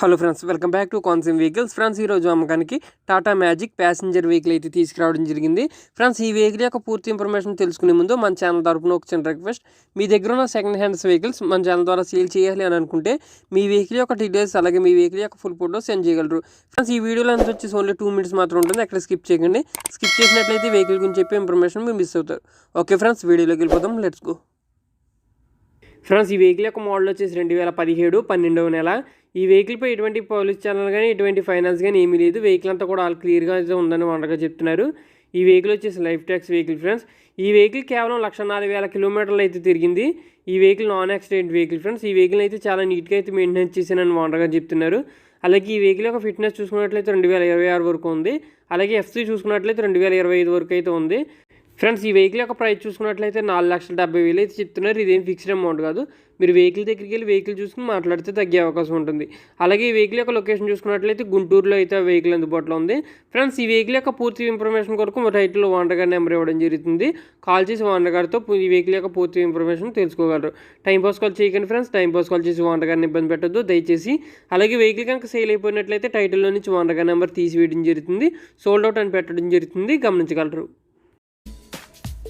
Hello friends welcome back to Kansim vehicles. Friends ఈరోజు అమ్మకానికి Tata magic passenger vehicle అయితే తీసుకురావడం జరిగింది. ఫ్రెండ్స్ ఈ వెహికల్ యొక్క పూర్తి ఇన్ఫర్మేషన్ తెలుసుకునే ముందు మన ఛానల్ తరపున ఒక చిన్న రిక్వెస్ట్. మీ దగ్గర ఉన్న సెకండ్ హ్యాండ్స్ వెహికల్స్ మన ఛానల్ ద్వారా సేల్ చేయాలి అని అనుకుంటే మీ వెహికల్ యొక్క డీటెయిల్స్ అలాగే మీ వెహికల్ యొక్క ఫుల్ ఫోటో సెండ్ చేయగలరు. ఫ్రెండ్స్ ఈ వీడియోలో అంతా వచ్చేసి ఓన్లీ టూ మినిట్స్ మాత్రం ఉంటుంది. అక్కడ స్కిప్ చేయకండి. స్కిప్ చేసినట్లయితే వెహికల్ గురించి చెప్పే ఇన్ఫర్మేషన్ మీరు మిస్ అవుతారు. ఓకే ఫ్రెండ్స్ వీడియోలోకి వెళ్ళిపోతాం లెట్స్ గో ఫ్రెండ్స్ ఈ వెహికల్ యొక్క మోడల్ వచ్చేసి రెండు వేల పదిహేడు పన్నెండవ నెల. ఈ వెహికల్పై ఎటువంటి పోలీస్ ఛానల్ కానీ ఎటువంటి ఫైనాన్స్ కానీ ఏమీ లేదు. వెహికల్ అంతా కూడా ఆల్ క్లియర్గా అయితే ఉందని వండగా చెప్తున్నారు. ఈ వెహికల్ వచ్చేసి లైఫ్ ట్యాక్స్ వెహికల్ ఫ్రెండ్స్ ఈ వెహికల్ కేవలం లక్ష నాలుగు వేల కిలోమీటర్లు అయితే తిరిగింది. ఈ vehicle non accident vehicle friends ఈ వెహికల్ అయితే చాలా నీట్గా అయితే మెయింటెనెన్స్ చేశానని వండగా చెప్తున్నారు. అలాగే ఈ వెహికల్ యొక్క ఫిట్నెస్ చూసుకున్నట్లయితే రెండు వేల ఇరవై ఆరు వరకు ఉంది. అలాగే ఎఫ్సీ చూసుకున్నట్లయితే రెండు వేల ఇరవై ఐదు వరకు అయితే ఉంది. ఫ్రెండ్స్ ఈ వెహికల్ యొక్క ప్రైస్ చూసుకున్నట్లయితే నాలుగు లక్షల డెబ్బై వేలు అయితే చెప్తున్నారు. ఇదేం ఫిక్స్డ్ అమౌంట్ కాదు. మీరు వెహికల్ దగ్గరికి వెళ్ళి వెహికల్ చూసుకుని మాట్లాడితే తగ్గే అవకాశం ఉంటుంది. అలాగే ఈ వెహికల్ యొక్క లొకేషన్ చూసుకున్నట్లయితే గుంటూరులో అయితే వెహికల్ అందుబాటులో ఉంది. ఫ్రెండ్స్ ఈ వెహికల్ యొక్క పూర్తి ఇన్ఫర్మేషన్ కొరకు మా టైటిల్లో ఓనర్ గారి నెంబర్ ఇవ్వడం జరుగుతుంది. కాల్ చేసి ఓనర్ గారితో ఈ వెహికల్ యొక్క పూర్తి ఇన్ఫర్మేషన్ తెలుసుకోగలరు. టైం పాస్ కాల్ చేయకండి ఫ్రెండ్స్. టైం పాస్ కాల్ చేసి ఓనర్ గారిని ఇబ్బంది పెట్టద్దు. దయచేసి అలాగే వెహికల్ కనుక సేల్ అయిపోయినట్లయితే టైటిల్లో నుంచి ఓనర్ గారి నెంబర్ తీసివేయడం జరుగుతుంది. సోల్డ్ అవుట్ అని పెట్టడం జరుగుతుంది. గమనించగలరు.